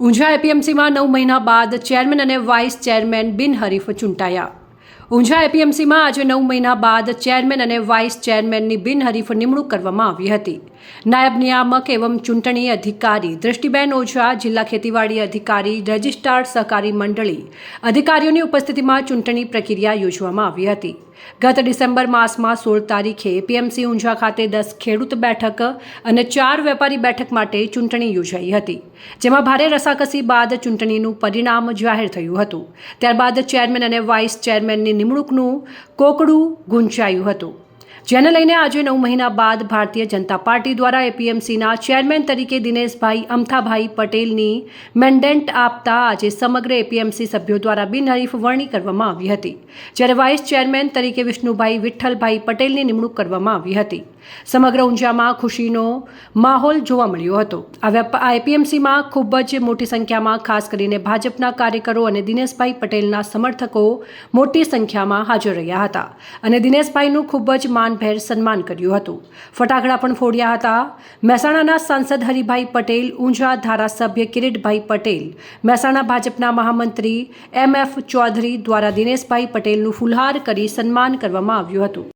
ઊંઝા એપીએમસીમાં નવ મહિના બાદ ચેરમેન અને વાઇસ ચેરમેન બિનહરીફ ચૂંટાયા. ઊંઝા એપીએમસીમાં આજે નવ મહિના બાદ ચેરમેન અને વાઇસ ચેરમેનની બિનહરીફ નિમણૂક કરવામાં આવી હતી. નાયબ નિયામક એવં ચૂંટણી અધિકારી દ્રષ્ટિબેન ઓઝા, જિલ્લા ખેતીવાડી અધિકારી, રજિસ્ટ્રાર સહકારી મંડળી અધિકારીઓની ઉપસ્થિતિમાં ચૂંટણી પ્રક્રિયા યોજવામાં આવી હતી. ગત ડિસેમ્બર માસમાં સોળ તારીખે એપીએમસી ઊંઝા ખાતે દસ ખેડૂત બેઠક અને ચાર વેપારી બેઠક માટે ચૂંટણી યોજાઈ હતી, જેમાં ભારે રસાકસી બાદ ચૂંટણીનું પરિણામ જાહેર થયું હતું. ત્યારબાદ ચેરમેન અને વાઇસ ચેરમેનની નિમણૂકનું કોકડું ગુંચાયું હતું. જેને લઈને આજે નવ મહિના બાદ ભારતીય જનતા પાર્ટી દ્વારા એપીએમસીના ચેરમેન તરીકે દિનેશભાઈ અમથાભાઈ પટેલની મેન્ડેન્ટ આપતા આજે સમગ્ર એપીએમસી સભ્યો દ્વારા બિનહરીફ વરણી કરવામાં આવી હતી, જ્યારે વાઇસ ચેરમેન તરીકે વિષ્ણુભાઈ વિઠ્ઠલભાઈ પટેલની નિમણૂક કરવામાં આવી હતી. સમગ્ર ઊંઝામાં ખુશીનો માહોલ જોવા મળ્યો હતો. આ એપીએમસીમાં ખૂબ જ મોટી સંખ્યામાં, ખાસ કરીને ભાજપના કાર્યકરો અને દિનેશભાઈ પટેલના સમર્થકો મોટી સંખ્યામાં હાજર રહ્યા હતા. અને દિનેશભાઈનું ખૂબ જ માનભેર સન્માન કર્યું હતું. ફટાકડા પણ ફોડ્યા હતા. મહેસાણાના સાંસદ હરિભાઈ પટેલ, ઊંઝા ધારાસભ્ય કિરીટભાઈ પટેલ, મહેસાણા ભાજપના મહામંત્રી એમ એફ ચૌધરી દ્વારા દિનેશભાઈ પટેલનું ફુલહાર કરી સન્માન કરવામાં આવ્યું હતું.